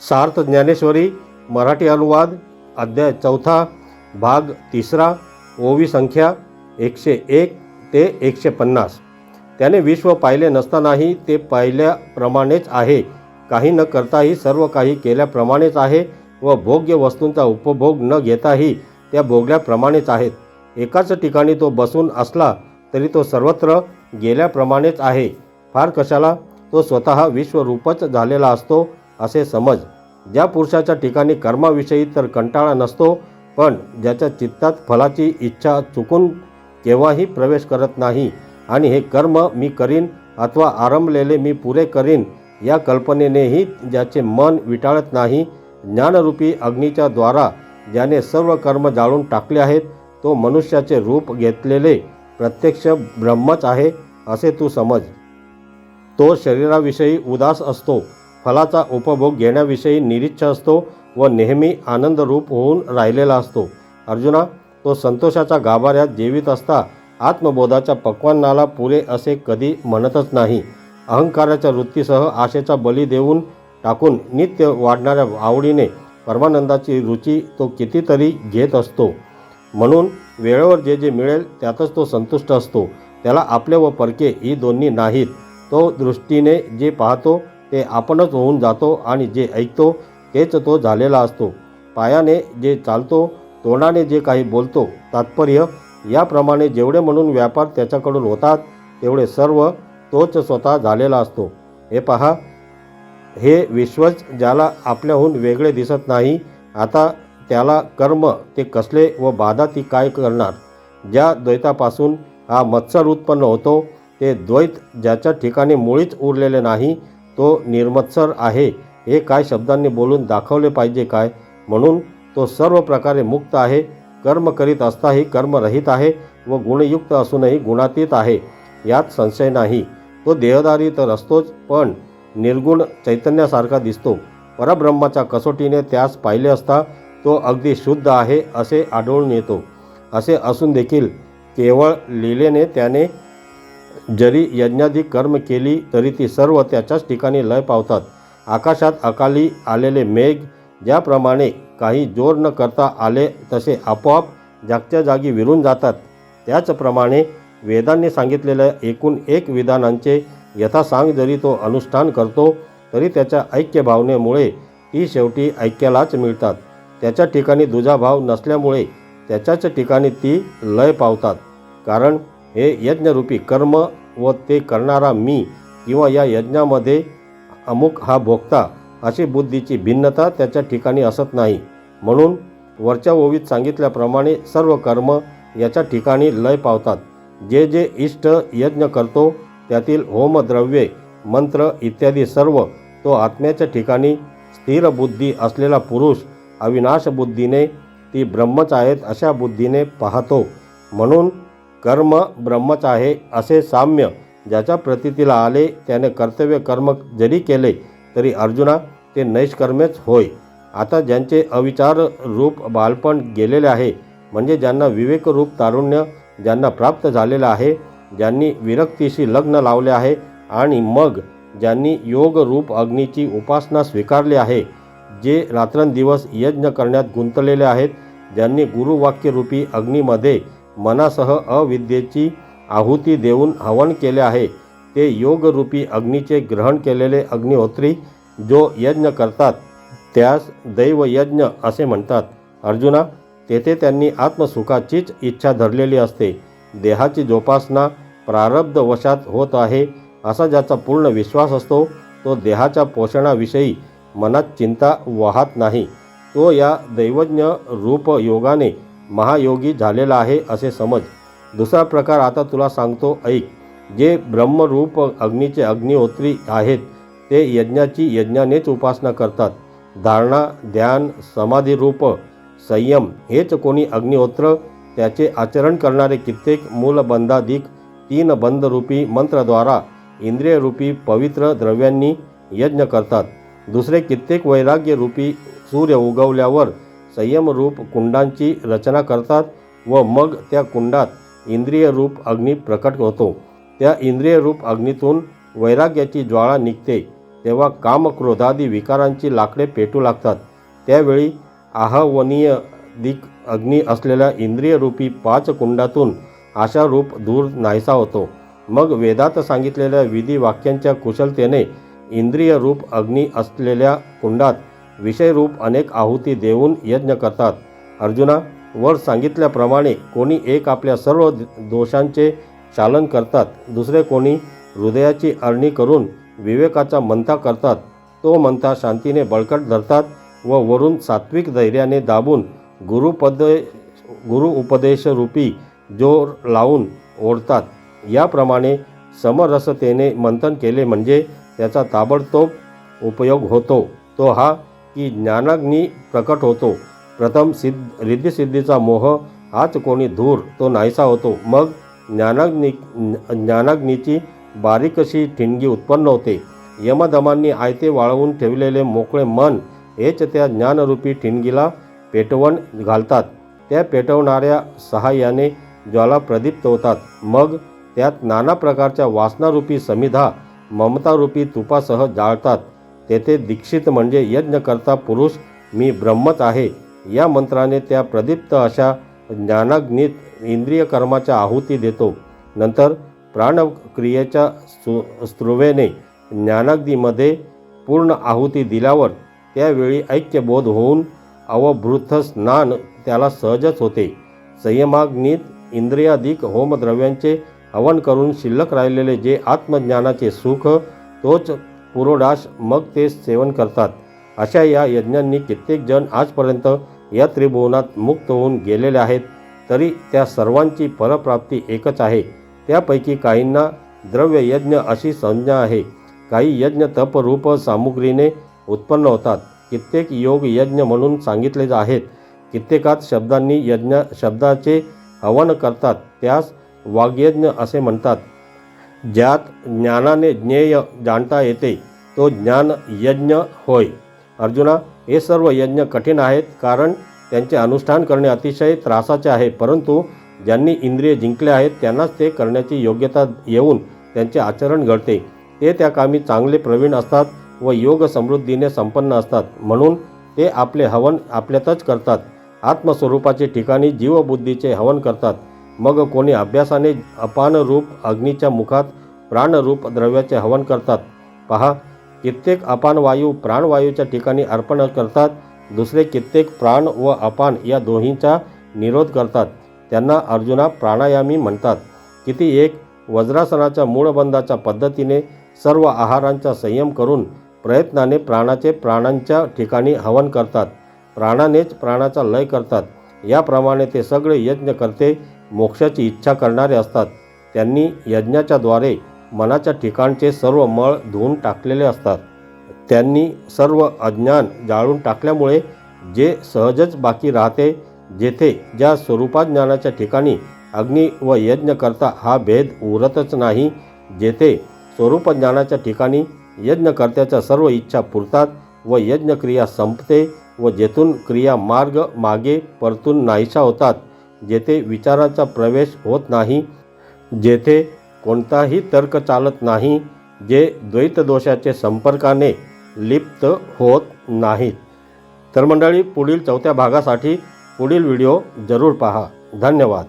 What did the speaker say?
सार्थ ज्ञानेश्वरी मराठी अनुवाद अध्याय चौथा भाग तिसरा ओवी संख्या एकशे एक ते एकशे पन्नास. त्याने विश्व पाहिले नसतानाही ते पाहिल्याप्रमाणेच आहे. काही न करताही सर्व काही केल्याप्रमाणेच आहे व भोग्य वस्तूंचा उपभोग न घेताही त्या भोगल्याप्रमाणेच आहेत. एकाच ठिकाणी तो बसून असला तरी तो सर्वत्र गेल्याप्रमाणेच आहे. फार कशाला? तो स्वतः विश्वरूपच झालेला असतो असे समज. ज्या पुरुषाच्या ठिकाणी कर्माविषयी तर कंटाळा नसतो पण ज्याच्या चित्तात फलाची इच्छा चुकून केव्हाही प्रवेश करत नाही आणि हे कर्म मी करीन अथवा आरंभलेले मी पुरे करीन या कल्पनेनेही ज्याचे मन विटाळत नाही ज्ञानरूपी अग्नीच्या द्वारा ज्याने सर्व कर्म जाळून टाकले आहेत तो मनुष्याचे रूप घेतलेले प्रत्यक्ष ब्रह्मच आहे असे तू समज. तो शरीराविषयी उदास असतो फलाचा उपभोग घेण्याविषयी निरीच्छ असतो व नेहमी आनंदरूप होऊन राहिलेला असतो. अर्जुना तो संतोषाच्या गाभाऱ्यात जीवित असता आत्मबोधाच्या पक्वान्नाला पुरे असे कधी म्हणतच नाही. अहंकाराच्या वृत्तीसह आशेचा बली देऊन टाकून नित्य वाढणाऱ्या आवडीने परमानंदाची रुची तो कितीतरी घेत असतो. म्हणून वेळेवर जे जे मिळेल त्यातच तो संतुष्ट असतो. त्याला आपले व परके ही दोन्ही नाहीत. तो दृष्टीने जे पाहतो ते आपणच होऊन जातो आणि जे ऐकतो तेच तो झालेला असतो. पायाने जे चालतो तोंडाने जे काही बोलतो तात्पर्य याप्रमाणे जेवढे म्हणून व्यापार त्याच्याकडून होतात तेवढे सर्व तोच स्वतः झालेला असतो. हे पहा हे विश्वच ज्याला आपल्याहून वेगळे दिसत नाही आता त्याला कर्म ते कसले व बाधा ती काय करणार? ज्या द्वैतापासून हा मत्सर उत्पन्न होतो ते द्वैत ज्याच्या ठिकाणी मुळीच उरलेले नाही तो निर्मत्सर आहे हे काय शब्दांनी बोलून दाखवले पाहिजे काय? म्हणून तो सर्व प्रकारे मुक्त आहे कर्म करीत असताही कर्मरहित आहे व गुणयुक्त असूनही गुणातीत आहे यात संशय नाही. तो देहदारी तर असतोच पण निर्गुण चैतन्यासारखा दिसतो. परब्रह्माच्या कसोटीने त्यास पाहिले असता तो अगदी शुद्ध आहे असे आढळून येतो. असे असून देखील केवळ लीलेने त्याने जरी यज्ञादी कर्म केली तरी ती सर्व त्याच्याच ठिकाणी लय पावतात. आकाशात अकाली आलेले मेघ ज्याप्रमाणे काही जोर न करता आले तसे आपोआप जागच्या जागी विरून जातात. त्याचप्रमाणे वेदांनी सांगितलेल्या एकूण एक विधानांचे यथासांग जरी तो अनुष्ठान करतो तरी त्याच्या ऐक्य भावनेमुळे ती शेवटी ऐक्यालाच मिळतात. त्याच्या ठिकाणी दुजाभाव नसल्यामुळे त्याच्याच ठिकाणी ती लय पावतात. कारण हे यज्ञरूपी कर्म व ते करणारा मी किंवा या यज्ञामध्ये अमुक हा भोगता अशी बुद्धीची भिन्नता त्याच्या ठिकाणी असत नाही. म्हणून वरच्या ओवीत सांगितल्याप्रमाणे सर्व कर्म याच्या ठिकाणी लय पावतात. जे जे इष्ट यज्ञ करतो त्यातील होमद्रव्ये मंत्र इत्यादी सर्व तो आत्म्याच्या ठिकाणी स्थिर बुद्धी असलेला पुरुष अविनाश बुद्धीने ती ब्रह्मच आहेत अशा बुद्धीने पाहतो. म्हणून कर्म ब्रह्मच आहे असे साम्य ज्याच्या प्रतीतीला आले त्याने कर्तव्य कर्म जरी केले तरी अर्जुना ते नैष्कर्मेच होय. आता ज्यांचे अविचार रूप बालपण गेलेले आहे म्हणजे ज्यांना विवेकरूप तारुण्य ज्यांना प्राप्त झालेलं आहे ज्यांनी विरक्तीशी लग्न लावले आहे आणि मग ज्यांनी योगरूप अग्नीची उपासना स्वीकारली आहे जे रात्रंदिवस यज्ञ करण्यात गुंतलेले आहेत ज्यांनी गुरुवाक्यरूपी अग्नीमध्ये मनासह अविद्येची आहुती देऊन हवन केले आहे. ते योगरूपी अग्नीचे ग्रहण केलेले अग्निहोत्री जो यज्ञ करतात त्यास दैवयज्ञ असे म्हणतात. अर्जुना तेथे त्यांनी आत्मसुखाचीच इच्छा धरलेली असते. देहाची जोपासना प्रारब्ध वशात होत आहे असा ज्याचा पूर्ण विश्वास असतो तो देहाच्या पोषणाविषयी मनात चिंता वाहत नाही. तो या दैवज्ञ रूप योगाने महायोगी झालेला आहे असे समज. दुसरा प्रकार आता तुला सांगतो ऐक. जे ब्रह्मरूप अग्नीचे अग्निहोत्री आहेत ते यज्ञाची यज्ञानेच उपासना करतात. धारणा ध्यान समाधीरूप संयम हेच कोणी अग्निहोत्र त्याचे आचरण करणारे कित्येक मूलबंधाधिक तीन बंधरूपी मंत्रद्वारा इंद्रियरूपी पवित्र द्रव्यांनी यज्ञ करतात. दुसरे कित्येक वैराग्यरूपी सूर्य उगवल्यावर संयमरूप कुंडांची रचना करतात व मग त्या कुंडात इंद्रियरूप अग्नी प्रकट होतो. त्या इंद्रियरूप अग्नीतून वैराग्याची ज्वाळा निघते. तेव्हा कामक्रोधादी विकारांची लाकडे पेटू लागतात. त्यावेळी आहवनीय दिक अग्नी असलेल्या इंद्रियरूपी पाच कुंडातून आशारूप दूर नाहीसा होतो. मग वेदात सांगितलेल्या विधी वाक्यांच्या कुशलतेने इंद्रियरूप अग्नी असलेल्या कुंडात विषयरूप अनेक आहुती देऊन यज्ञ करतात. अर्जुना वर सांगितल्याप्रमाणे कोणी एक आपल्या सर्व दोषांचे चालन करतात दुसरे कोणी हृदयाची अरणी करून विवेकाचा मंथा करतात. तो मंथा शांतीने बळकट धरतात व वरून सात्विक धैर्याने दाबून गुरुपद गुरु उपदेशरूपी जोर लावून ओढतात. याप्रमाणे समरसतेने मंथन केले म्हणजे त्याचा ताबडतोब उपयोग होतो. तो हा की ज्ञानाग्नी प्रकट होतो. प्रथम सिद्ध रिद्धिसिद्धीचा मोह हाच कोणी धूर तो नाहीसा होतो. मग ज्ञानाग्नी ज्ञानाग्नीची बारीकशी ठिणगी उत्पन्न होते. यमदमांनी आयते वाळवून ठेवलेले मोकळे मन हेच त्या ज्ञानरूपी ठिणगीला पेटवण घालतात. त्या पेटवणाऱ्या सहाय्याने ज्वाला प्रदीप्त होतात. मग त्यात नाना प्रकारच्या वासनारूपी समिधा ममतारूपी तुपासह जाळतात. तेथे दीक्षित म्हणजे यज्ञकर्ता पुरुष मी ब्रह्मच आहे. या मंत्राने त्या प्रदीप्त अशा ज्ञानाग्नीत इंद्रिय कर्माच्या आहुती देतो. नंतर प्राणक्रियेच्या सु स्त्रुवेने ज्ञानाग्नीमध्ये पूर्ण आहुती दिल्यावर त्यावेळी ऐक्यबोध होऊन अवभृत स्नान त्याला सहजच होते. संयमाग्नीत इंद्रियाधिक होमद्रव्यांचे हवन करून शिल्लक राहिलेले जे आत्मज्ञानाचे सुख तोच पुरोडास मग ते सेवन करतात. अशा या यज्ञांनी कित्येक जण आजपर्यंत या त्रिभुवनात मुक्त होऊन गेलेले आहेत. तरी त्या सर्वांची फलप्राप्ती एकच आहे. त्यापैकी काहींना द्रव्य यज्ञ अशी संज्ञा आहे. काही यज्ञ तपरूप सामुग्रीने उत्पन्न होतात. कित्येक योग यज्ञ म्हणून सांगितले आहेत. कित्येकात शब्दांनी यज्ञ शब्दाचे हवन करतात. त्यास वाग्यज्ञ असे म्हणतात. ज्यात ज्ञानाने ज्ञेय जाणता येते. तो ज्ञान यज्ञ होय. अर्जुना हे सर्व यज्ञ कठीण आहेत कारण त्यांचे अनुष्ठान करणे अतिशय त्रासाचे आहे. परंतु ज्यांनी इंद्रिय जिंकले आहेत त्यांनाच ते करण्याची योग्यता येऊन त्यांचे आचरण घडते. ते त्या कामी चांगले प्रवीण असतात व योग समृद्धीने संपन्न असतात. म्हणून ते आपले हवन आपल्यातच करतात. आत्मस्वरूपाचे ठिकाणी जीवबुद्धीचे हवन करतात. मग कोणी अभ्यासाने अपान रूप अग्नीच्या मुखात प्राणरूप द्रव्याचे हवन करतात. पहा कित्येक अपान वायू प्राणवायूच्या ठिकाणी अर्पण करतात दुसरे कित्येक प्राण व अपान या दोन्हींचा निरोध करतात. त्यांना अर्जुना प्राणायामी म्हणतात. किती एक वज्रासनाच्या मूळबंधाच्या पद्धतीने सर्व आहारांचा संयम करून प्रयत्नाने प्राणाचे प्राणांच्या ठिकाणी हवन करतात. प्राणानेच प्राणाचा लय करतात. याप्रमाणे ते सगळे यज्ञ करते मोक्षाची इच्छा करणारे असतात. त्यांनी यज्ञाच्या द्वारे मनाच्या ठिकाणचे सर्व मळ धुवून टाकलेले असतात. त्यांनी सर्व अज्ञान जाळून टाकल्यामुळे जे सहजच बाकी राहते जेथे ज्या स्वरूपात ज्ञानाच्या ठिकाणी अग्नी व यज्ञ करता हा भेद उरतच नाही जेथे स्वरूप ज्ञानाच्या ठिकाणी यज्ञकर्त्याच्या सर्व इच्छा पुरतात व यज्ञक्रिया संपते व जेथून क्रिया मार्ग मागे परतून नाहीशा होतात जेथे विचाराचा प्रवेश होत नाही जेथे कोणताही तर्क चालत नाही जे द्वैतदोषाचे संपर्काने लिप्त होत नाहीत. तर मंडळी पुढील चौथ्या भागासाठी पुढील व्हिडिओ जरूर पहा. धन्यवाद.